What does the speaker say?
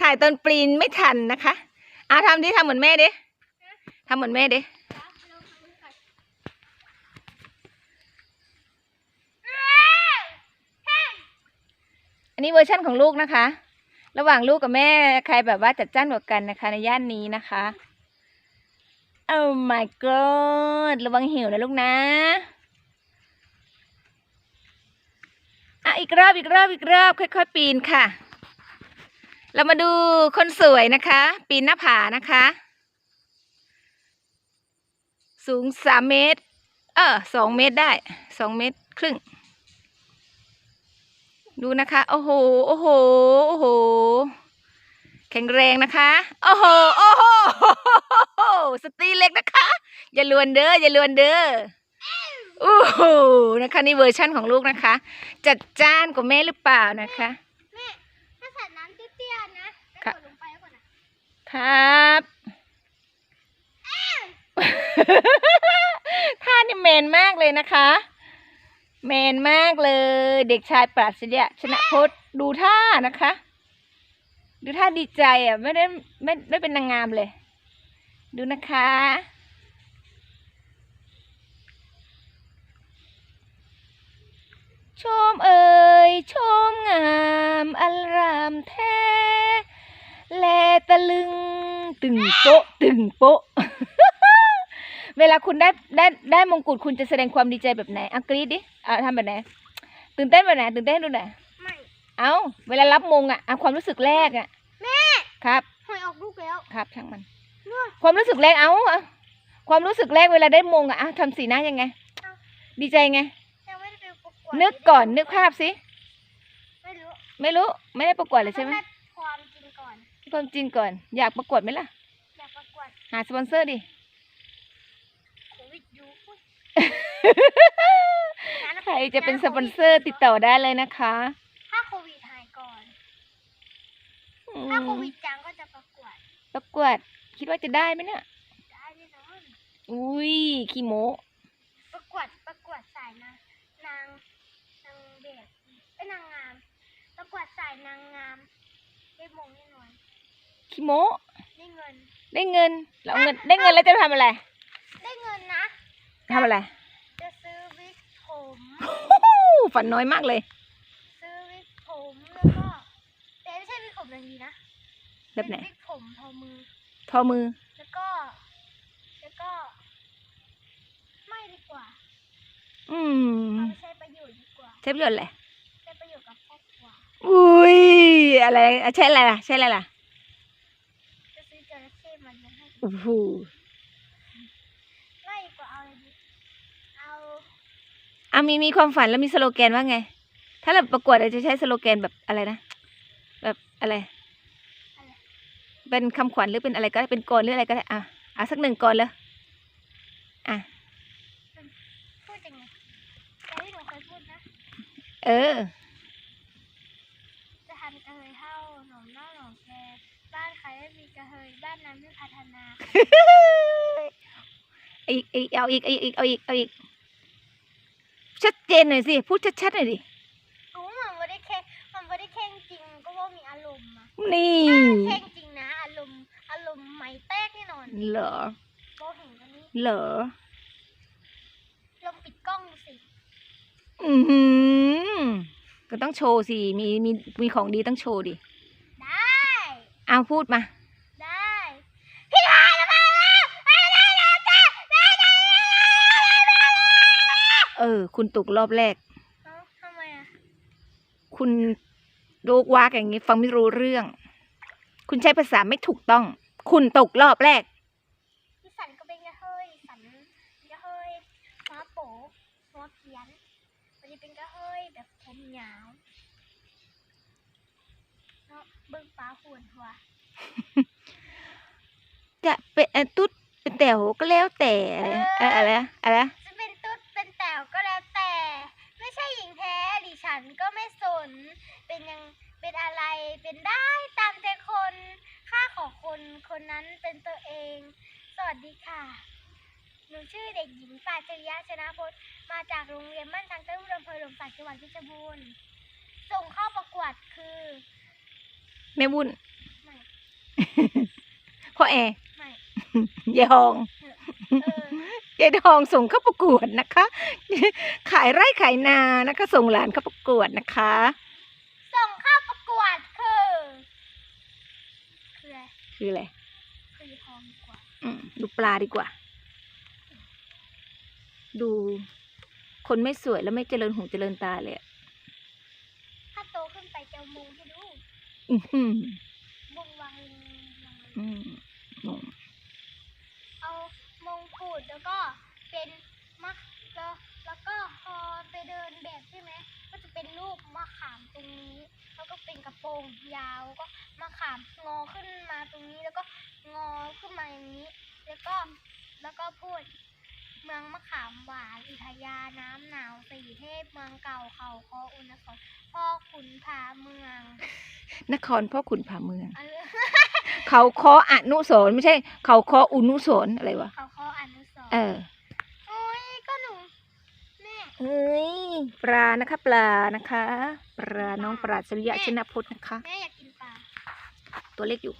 ถ่ายตอนปรีนไม่ทันนะคะอะทำดิทำเหมือนแม่ดิทำเหมือนแม่ดิอันนี้เวอร์ชั่นของลูกนะคะ ระหว่างลูกกับแม่ใครแบบว่าจัดจ้านกว่ากันนะคะ ในย่านนี้นะคะโอ้ my god ระวังหิวนะลูกนะอะอีกรอบอีกรอบอีกรอบค่อยๆปีนค่ะ เรามาดูคนสวยนะคะ ปีนหน้าผานะคะ สูงสามเมตร เออสองเมตรได้สองเมตรครึ่ง ดูนะคะ โอ้โห โอ้โห โอ้โห แข็งแรงนะคะ โอ้โห โอ้โห สตรีเล็กนะคะ อย่าลวนเด้อ อย่าลวนเด้อโอ้โหนะคะนี่เวอร์ชั่นของลูกนะคะ จัดจ้านกว่าแม่หรือเปล่านะคะ ครับ ท่านี่เมนมากเลยนะคะ เมนมากเลย เด็กชายปราศเสียชนะพจน์ดูท่านะคะ ดูท่าดีใจอะ ไม่ได้ไม่ไม่เป็นนางงามเลย ดูนะคะชมเอ่ยชมงามอลามแท้ ตะลึงตึงโป๊ะตึงโป๊ะ เวลาคุณได้ได้ได้มงกุฎคุณจะแสดงความดีใจแบบไหนเอากรีดดิเอาทำแบบไหนตื่นเต้นแบบไหนตื่นเต้นดูหน่อยไม่เอาเวลารับมงอะเอาความรู้สึกแรกอะแม่ครับหอยออกลูกแล้วครับช่างมันนู่นความรู้สึกแรกเอาเอาความรู้สึกแรกเวลาได้มงอะเอาทำสีหน้ายังไง ดีใจไงยังไม่ได้ไปประกวดนึกก่อนนึกภาพสิไม่รู้ไม่รู้ไม่ได้ประกวดเลยใช่ไหม ความจริงก่อน อยากประกวดไหมล่ะ อยากประกวด หาสปอนเซอร์ดิโควิดอยู่อุ๊ยใครจะเป็นสปอนเซอร์ติดต่อได้เลยนะคะ ถ้าโควิดหายก่อนอืถ้าโคมวิดจางก็จะประกวด ประกวด คิดว่าจะได้ไหมเนี่ย ได้แน่นอน อุ้ยขี้โมประกวด ประกวดสายนาง นาง นางแบบเป็นนางงาม ประกวดสายนางงามได้มงแน่นอน ขี้โมได้เงิน ได้เงินแล้วเอาเงิน ได้เงินแล้วจะทำอะไร ได้เงินนะ ทำอะไร จะซื้อวิกผมฝันน้อยมากเลย ซื้อวิกผมแล้วก็แต่ไม่ใช่วิกผมอย่างนี้นะแบบไหนเป็นวิกผมทอมือ ทอมือ แล้วก็ แล้วก็ ไม่ดีกว่า อืมเอาไปใช้ประโยชน์ดีกว่า ใช้ประโยชน์อะไรใช้ประโยชน์กับครอบครัว อุ้ย อะไรอะใช่อะไรล่ะ ใช่อะไรล่ะจะซื้อจระเข้มาเลี้ยงให้ โอ้โหไม่ดีกว่าเอาอะไรดีเอาอะมีมีความฝันแล้วมีสโลแกนว่าไง ถ้าเราประกวดเราจะใช้สโลแกนแบบอะไรนะ แบบอะไรอะไรเป็นคำขวัญหรือเป็นอะไรก็ได้ เป็นกลอนหรืออะไรก็ได้ อะเอาสักหนึ่งกลอนเลยอะพูดยังไงแต่ที่หนูเคยพูดนะ เออ จะทำกระเฮยเท่าหนมเน่าหนมแกบ้านใครไม่มีกระเฮยบ้านนั้นไม่พัฒนาอีกอีกเอาอีกเอาอีกเอาอีกเอาอีกชัดเจนหน่อยสิพูดชัดๆหน่อยดิโอ้มันไม่ได้แค่มันไม่ได้แค่จริงก็ว่ามีอารมณ์อะนี่แค่จริงนะอารมณ์อารมณ์ไหมแตกแน่นอนเหรอโบเห็นกันนี้เหรอลองปิดกล้องดูสิอือหือก็ต้องโชว์สิมีมีมีของดีต้องโชว์ดิได้ เอาพูดมา ได้พี่ทายมาแล้วมาแล้วมาแล้วจ้ามาแล้วเออ คุณตกรอบแรกทำไมอะคุณโดกวากอย่างนี้ ฟังไม่รู้เรื่อง คุณใช้ภาษาไม่ถูกต้อง คุณตกรอบแรกพี่สันก็เป็นกระเทยสันกระเทยหัวโปหัวเขียนมันจะเป็นกระเทยแบบผมยาวเนาะเบิ่งฟ้าหุ่นหัว จะเป็นเอ่อตุ๊ดเป็นแต๋ วก็แล้วแต่เอ่ออะไรนะอะไรนะจะเป็นตุ๊ดเป็นแต๋วก็แล้วแต่ ไม่ใช่หญิงแท้ดิฉันก็ไม่สน เป็นยังเป็นอะไรเป็นได้ตามใจคนค่าของคนคนนั้นเป็นตัวเอง สวัสดีค่ะ หนูชื่อเด็กหญิงปาจริยะชนะพจน์มาจากโรงเรียนบ้านทางเต้นอำเภอหลมสักจังหวัดเพชรบูรณ์ส่งเข้าประกวดคือแม่บุญไม่พ่อแอร์ไม่ ยายทองเออยายทองส่งเข้าประกวดนะคะ ขายไร่ขายนานะคะ ส่งหลานเข้าประกวดนะคะ ส่งเข้าประกวดคือ คืออะไรคืออะไรคือทองดีกว่าอืมดูปลาดีกว่า ดู คนไม่สวยแล้วไม่เจริญหูเจริญตาเลยอะถ้าโตขึ้นไปจะเอามงให้ดู อื้อหือมงวางวาง อืมงง เอามงกุฎ แล้วก็เป็นมะแล้วแล้วก็พอไปเดินแบบใช่ไหมก็จะเป็นรูปมะขามตรงนี้ แล้วก็เป็นกระโปรงยาวก็มะขามงอขึ้นมาตรงนี้แล้วก็งอขึ้นมาอย่างนี้ แล้วก็แล้วก็พูดเมืองมะขามหวานอุทยาน้ำหนาวสีเทพเมืองเก่าเขาคออุณครพ่อขุนผาเมือง นครพ่อขุนผาเมือง เขาคออนุสรณ์ไม่ใช่ เขาคออุนุสรณ์อะไรวะเขาคอ เออโอ้ยก็หนูแม่เฮ้ยปลานะคะ ปลานะคะ ปลาน้องปลาสริยะชนะพจน์นะคะ แม่อยากกินปลาตัวเล็กอยู่